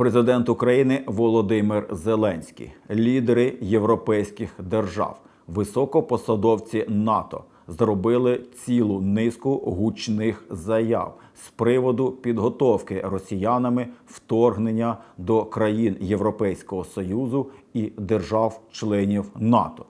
Президент України Володимир Зеленський, лідери європейських держав, високопосадовці НАТО зробили цілу низку гучних заяв з приводу підготовки росіянами вторгнення до країн Європейського Союзу і держав-членів НАТО.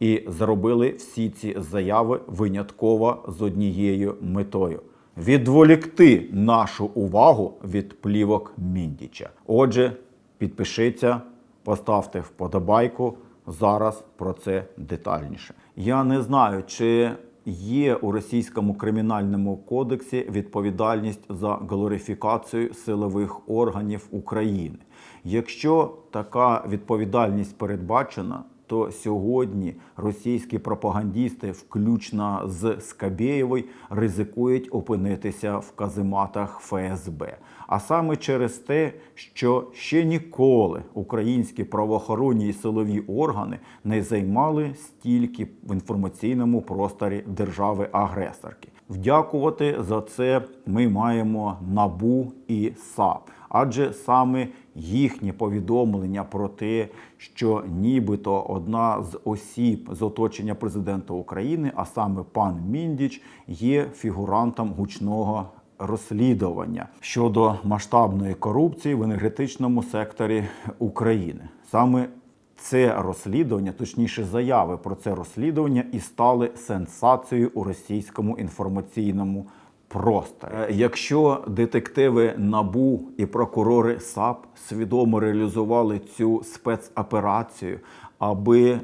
І зробили всі ці заяви винятково з однією метою відволікти нашу увагу від плівок Міндіча. Отже, підпишіться, поставте вподобайку. Зараз про це детальніше. Я не знаю, чи є у російському кримінальному кодексі відповідальність за глорифікацію силових органів України. Якщо така відповідальність передбачена, то сьогодні російські пропагандісти, включно з Скабєєвою, ризикують опинитися в казематах ФСБ. А саме через те, що ще ніколи українські правоохоронні і силові органи не займали стільки в інформаційному просторі держави-агресорки. Вдякувати за це ми маємо набу і САП. Адже саме їхні повідомлення про те, що нібито одна з осіб з оточення президента України, а саме пан Міндіч, є фігурантом гучного розслідування щодо масштабної корупції в енергетичному секторі України. Саме це розслідування, точніше, заяви про це розслідування, і стали сенсацією у російському інформаційному просторі. Е, Якщо детективи НАБУ і прокурори САП свідомо реалізували цю спецоперацію, аби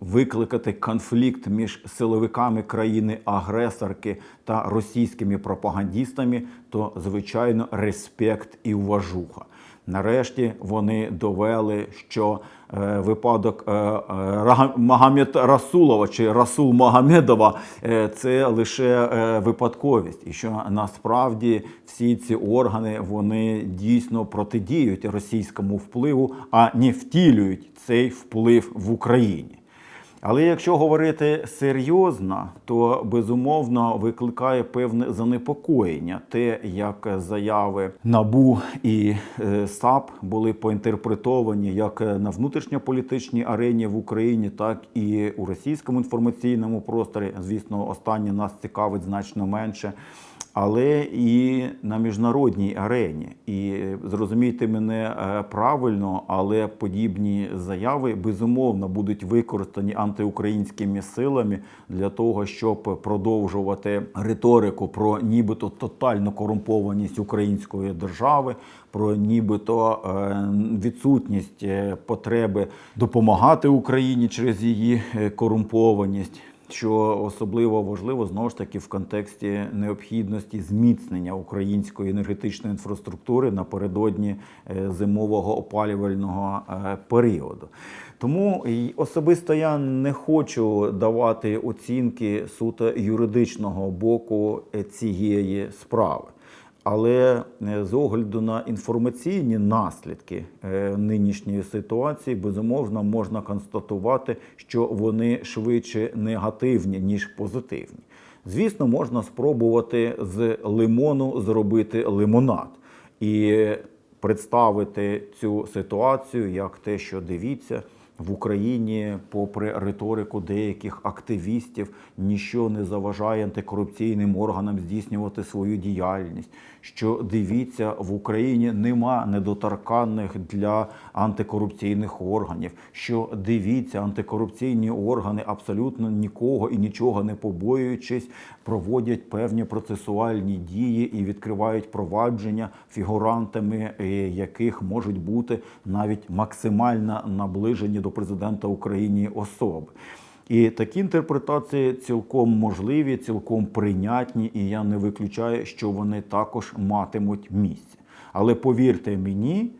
викликати конфлікт між силовиками країни-агресорки та російськими пропагандістами, то звичайно респект і уважуха. Нарешті вони довели, що е, випадок е, е, Расулова чи Расул Магомедова е, це лише випадковість, і що насправді всі ці органи вони дійсно протидіють російському впливу, а не втілюють цей вплив в Україні. Але якщо говорити серйозно, то безумовно викликає певне занепокоєння те, як заяви НАБУ і е, САП були поінтерпретовані як на внутрішньополітичній арені в Україні, так і у російському інформаційному просторі. Звісно, останнє нас цікавить значно менше. Але і на міжнародній арені. І е, зрозумійте мене е, правильно, але подібні заяви безумовно будуть використані антиукраїнськими силами для того, щоб продовжувати риторику про нібито тотальну корумпованість української держави, про нібито е, відсутність потреби допомагати Україні через її корумпованість що особливо важливо знову ж таки в контексті необхідності зміцнення української енергетичної інфраструктури напередодні е, зимового опалювального е, періоду. Тому особисто я не хочу давати оцінки суто юридичного боку е, цієї справи. Але е, з огляду на інформаційні наслідки е, нинішньої ситуації, безумовно, можна констатувати, що вони швидше негативні, ніж позитивні. Звісно, можна спробувати з лимону зробити лимонад і представити цю ситуацію як те, що дивіться. В Україні, попри риторику деяких активістів, ніщо не заважає антикорупційним органам здійснювати свою діяльність. Що дивіться, в Україні нема недоторканних для антикорупційних органів. Що дивіться, антикорупційні органи абсолютно нікого і нічого не побоюючись, проводять певні процесуальні дії і відкривають провадження, фігурантами е, яких можуть бути навіть максимально наближені до президента України особи. І такі інтерпретації цілком можливі, цілком прийнятні, і я не виключаю, що вони також матимуть місце. Але повірте мені,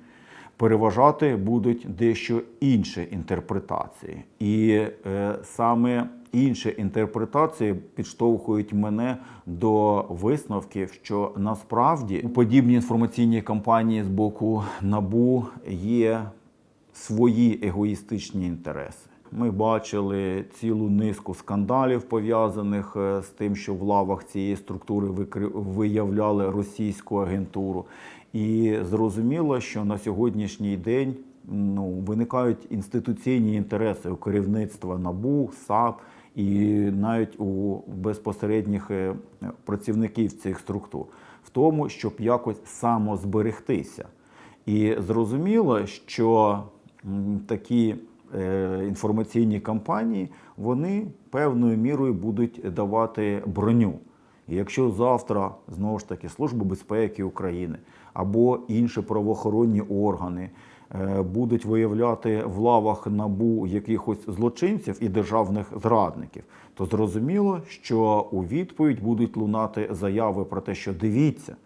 переважати будуть дещо інші інтерпретації. І е, саме інші інтерпретації підштовхують мене до висновків, що насправді у подібній інформаційній кампанії з боку НАБУ є свої егоїстичні інтереси. Ми бачили цілу низку скандалів пов'язаних е, з тим, що в лавах цієї структури виявляли російську агентуру. І зрозуміло, що на сьогоднішній день ну, виникають інституційні інтереси у керівництва НАБУ, САП і навіть у безпосередніх е, працівників цих структур, в тому, щоб якось самозберегтися. І зрозуміло, що такі е, інформаційні кампанії вони певною мірою будуть давати броню. І якщо завтра знову ж таки Служба безпеки України або інші правоохоронні органи е, будуть виявляти в лавах набу якихось злочинців і державних зрадників, то зрозуміло, що у відповідь будуть лунати заяви про те, що дивіться.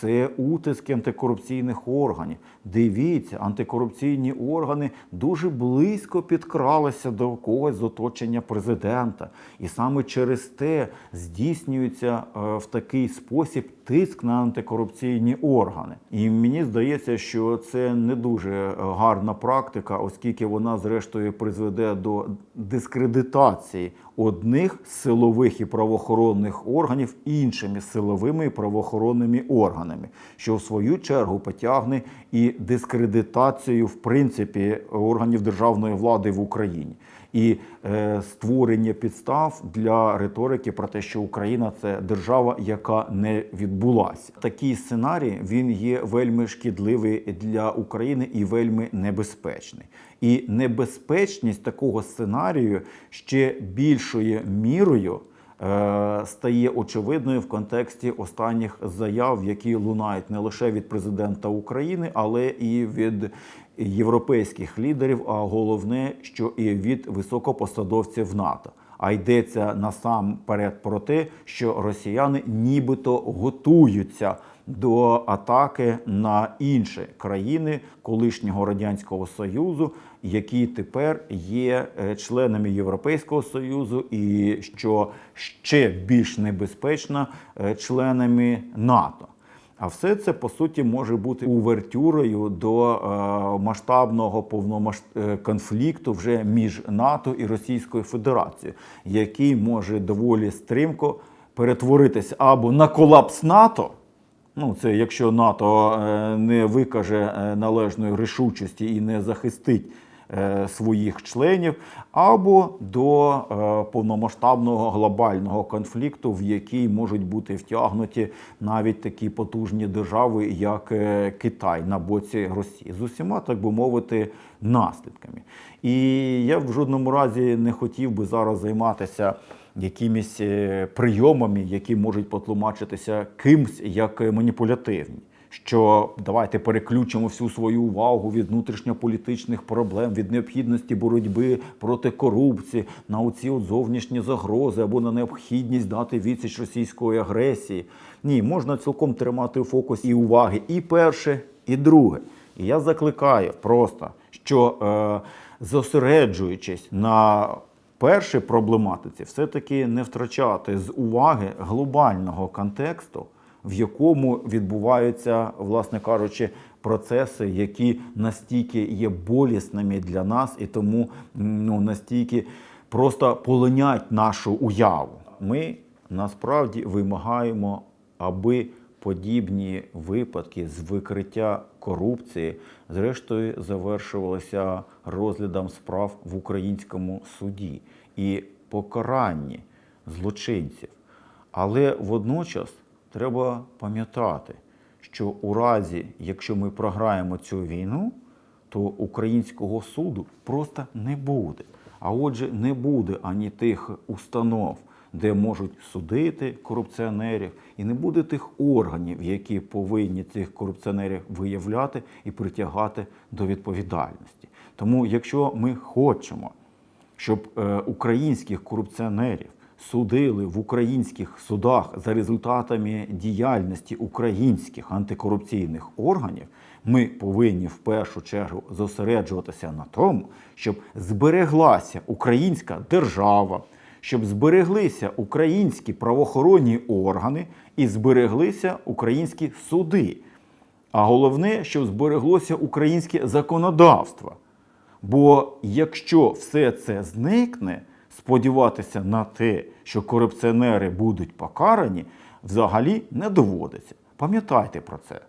Це утиски антикорупційних органів. Дивіться, антикорупційні органи дуже близько підкралися до когось з оточення президента, і саме через те здійснюється е, в такий спосіб тиск на антикорупційні органи. І мені здається, що це не дуже гарна практика, оскільки вона, зрештою, призведе до дискредитації одних силових і правоохоронних органів іншими силовими і правоохоронними органами, що в свою чергу потягне і дискредитацію в принципі органів державної влади в Україні. І е, створення підстав для риторики про те, що Україна це держава, яка не відбулася. Такий сценарій він є вельми шкідливий для України і вельми небезпечний. І небезпечність такого сценарію ще більшою мірою е, стає очевидною в контексті останніх заяв, які лунають не лише від президента України, але і від європейських лідерів, а головне, що і від високопосадовців НАТО. А йдеться насамперед про те, що росіяни нібито готуються до атаки на інші країни колишнього радянського союзу, які тепер є е, членами Європейського союзу, і що ще більш небезпечно е, членами НАТО. А все це по суті може бути увертюрою до е, масштабного повномасш... е, конфлікту вже між НАТО і Російською Федерацією, який може доволі стрімко перетворитися або на колапс НАТО. Ну, це якщо НАТО е, не викаже належної рішучості і не захистить своїх членів, або до е, повномасштабного глобального конфлікту, в який можуть бути втягнуті навіть такі потужні держави, як е, Китай на боці Росії, з усіма, так би мовити, наслідками. І я в жодному разі не хотів би зараз займатися якимись е, прийомами, які можуть потлумачитися кимсь як е, маніпулятивні. Що давайте переключимо всю свою увагу від внутрішньополітичних проблем, від необхідності боротьби проти корупції на оці от зовнішні загрози або на необхідність дати відсіч російської агресії. Ні, можна цілком тримати у фокусі і уваги і перше, і друге. І я закликаю просто, що е, зосереджуючись на першій проблематиці, все-таки не втрачати з уваги глобального контексту, в якому відбуваються, власне кажучи, процеси, які настільки є болісними для нас, і тому ну, настільки просто полонять нашу уяву. Ми насправді вимагаємо, аби подібні випадки з викриття корупції, зрештою, завершувалися розглядом справ в українському суді і покаранні злочинців. Але водночас треба пам'ятати, що у разі, якщо ми програємо цю війну, то українського суду просто не буде. А отже, не буде ані тих установ, де можуть судити корупціонерів, і не буде тих органів, які повинні цих корупціонерів виявляти і притягати до відповідальності. Тому, якщо ми хочемо, щоб е, українських корупціонерів судили в українських судах за результатами діяльності українських антикорупційних органів, ми повинні в першу чергу зосереджуватися на тому, щоб збереглася українська держава, щоб збереглися українські правоохоронні органи і збереглися українські суди. А головне, щоб збереглося українське законодавство. Бо якщо все це зникне, сподіватися на те, що корупціонери будуть покарані, взагалі не доводиться. Пам'ятайте про це.